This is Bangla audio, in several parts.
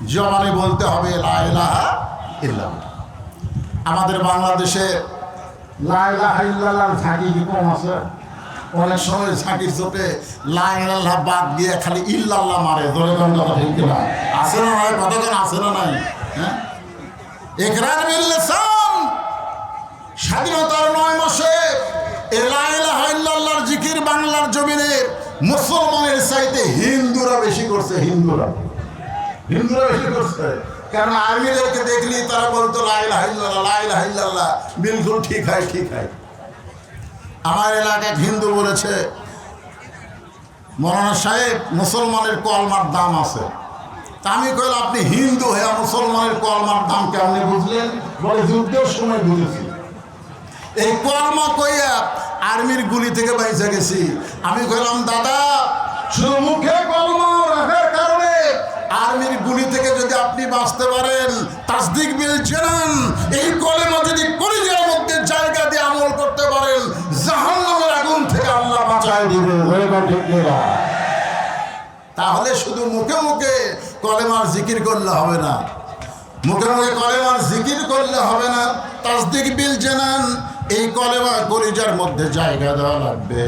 জবানে বলতে হবে, লা ইলাহা আমাদের বাংলাদেশে লা ইলাহা ইল্লাল্লাহ ঝাঁকি কি কম আছে? অনেক সময় ঝাঁকির চোটে লা ইলাহা বাদ দিয়ে খালি ইল্লাল্লাহ মারে, ধরে কোন কথা ঠিক কিনা? আছে না নয় কতক্ষণ আছে না নাই? হ্যাঁ? একরার লিসান স্বাধীনতার নয় মাসে এ লা ইলাহা ইল্লাল্লাহর জিকির বাংলার জমিনে মুসলমানের চাইতে হিন্দুরা বেশি করছে, হিন্দুরা। হিন্দুরা দেখলি তারা বলতো বিলকুল ঠিক হয় ঠিক হয়। আমার এলাকায় হিন্দু বলেছে, মৌলানা সাহেব, মুসলমানের কলমার দাম আছে। তা আমি কইল আপনি হিন্দু হয়ে মুসলমানের কলমার দাম কেমনি বুঝলেন? বলে, যুদ্ধের সময় বুঝেছি। এই কলমা কইয়া আর্মির গুলি থেকে বাইসে গেছি। আমি কইলাম, দাদা, শুধু মুখে কলমা রাখার কারণে আর্মির গুলি থেকে যদি আপনি বাঁচতে পারেন। তাসদিক বিল জেনান। এই কলেমা যদি কলিজার মধ্যে জায়গা দিয়ে আমল করতে পারেন জাহান্নামের আগুন থেকে আল্লাহ বাঁচায় দিবে তাহলে শুধু মুখে মুখে কলেমার জিকির করলে হবে না। মুখে মুখে কলেমার জিকির করলে হবে না। তাসদিক বিল জেনান। এই কলেমা কলিজার মধ্যে জায়গা দেওয়া লাগবে।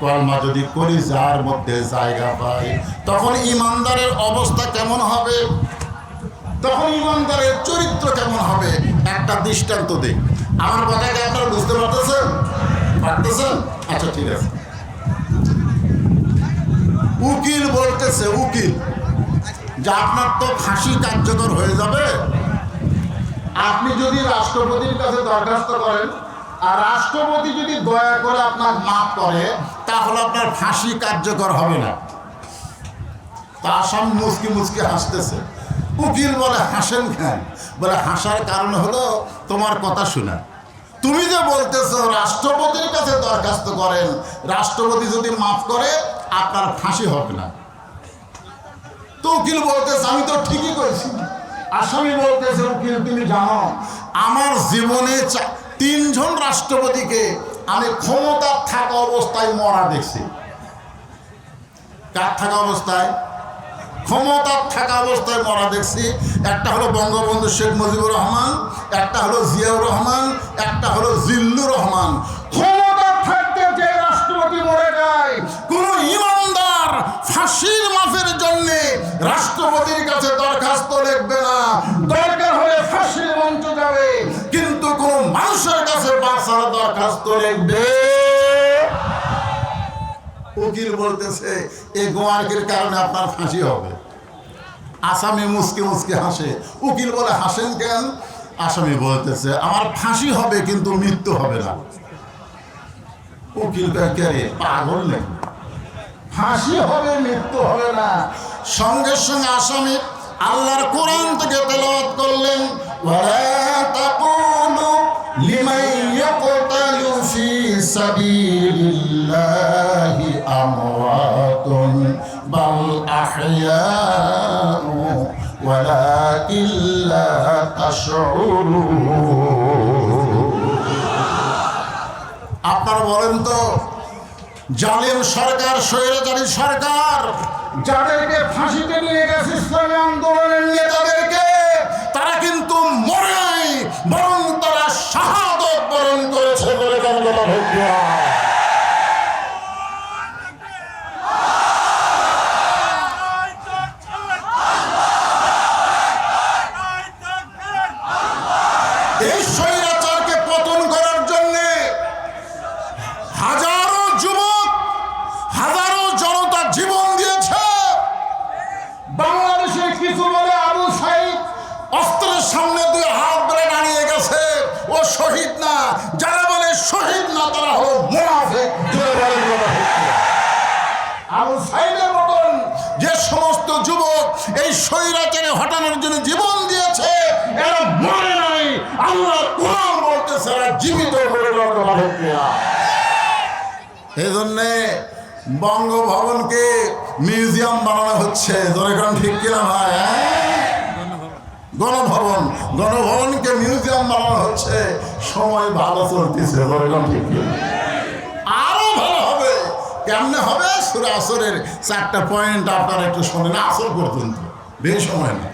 কলমা যদি কলিজার মধ্যে জায়গা পায় তখন ইমানদারের অবস্থা কেমন হবে? তখন ইমানদারের চরিত্র কেমন হবে? একটা দৃষ্টান্ত দিই আমার কথাকে আপনারা বুঝতে পারতেছেন? পারতেছেন? আচ্ছা ঠিক আছে। উকিল বলতেছে, উকিল, যে আপনার তো ফাঁসি কার্যকর হয়ে যাবে। আপনি যদি রাষ্ট্রপতির কাছে দরখাস্ত করেন, আর রাষ্ট্রপতি যদি দয়া করে আপনার মাফ করে, তাহলে আপনার ফাঁসি কার্যকর হবে না। তা আসাম মুসকি মুসকি হাসতেছে। উকিল বলে, হাসেন খান। বলে, হাসার কারণ হলো তোমার কথা শোনা। তুমি যে বলতেছো, রাষ্ট্রপতির কাছে দরখাস্ত করেন। রাষ্ট্রপতি যদি মাফ করে, আপনার ফাঁসি হবে না। তো উকিল বলতেছে, আমি তো ঠিকই করেছি। আসামি বলতেছে, উকিল, তুমি জানো, আমার জীবনে তিনজন রাষ্ট্রপতিকে আমি ক্ষমতা থাকা অবস্থায় মরা দেখছি। কার থাকা অবস্থায়? ক্ষমতার থাকা অবস্থায় মরা দেখছি। একটা হলো বঙ্গবন্ধু শেখ মুজিবুর রহমান, একটা হলো জিয়াউর রহমান, একটা হলো জিল্লুর রহমান। ক্ষমতা থাকতে যে রাষ্ট্রপতি মরে যায়, কোন ইমানদার ফাঁসির মাফের জন্য রাষ্ট্রপতির কাছে দরখাস্ত লিখবে না। দরকার হলে ফাঁসির মঞ্চ যাবে, কিন্তু কোন মানুষের কাছে বাঁচার দরখাস্ত লিখবে। উকিল বলতেছে এই গোয়ার্কের কারণে আপনার ফাঁসি হবে। আসামি মুসকে মুসকে হাসে। উকিল বলে, হাসেন কেন? আসামি বলতেছে, আমার ফাঁসি হবে, কিন্তু মৃত্যু হবে না। উকিল পাগল নেই। ফাঁসি হবে, মৃত্যু হবে না। সঙ্গে সঙ্গে আসামি আল্লাহর কোরআন থেকে তেলাওয়াত করলেন লিমান ইয়াকতালু ফি সাবিলিল্লাহি। আমওয়াতুন বাল আহইয়াউ ওয়ালাকিন লা তাশউরুন আপনারা বলেন তো, জালিম সরকার, স্বৈরাচারী সরকার, যাদেরকে ফাঁসিতে নিয়ে গেছে ইসলামী আন্দোলনের নেতাদেরকে, তারা কিন্তু মরে নাই, বরং তারা শাহাদত বরণ করেছে বলে গণনা শহীদ না, যারা বলে শহীদ না, তারা হলো মতন যে সমস্ত যুবক এই স্বৈরাচারে হটানোর জন্য জীবন দিয়েছে, এরা মরে নাই। কোরআন বলতেছে, এরা জীবিত এই জন্যে বঙ্গভবনকে মিউজিয়াম বানানো হচ্ছে। ঠিক কিনা ভাই হ্যাঁ? গণভবন গণভবনকে মিউজিয়াম বানানো হচ্ছে। সময় ভালো চলতেছে। আরও ভালো হবে। কেমনে হবে? সুরে আসরের চারটা পয়েন্ট আপনারা একটু শোনেন আসর পর্যন্ত। বেশ সময় না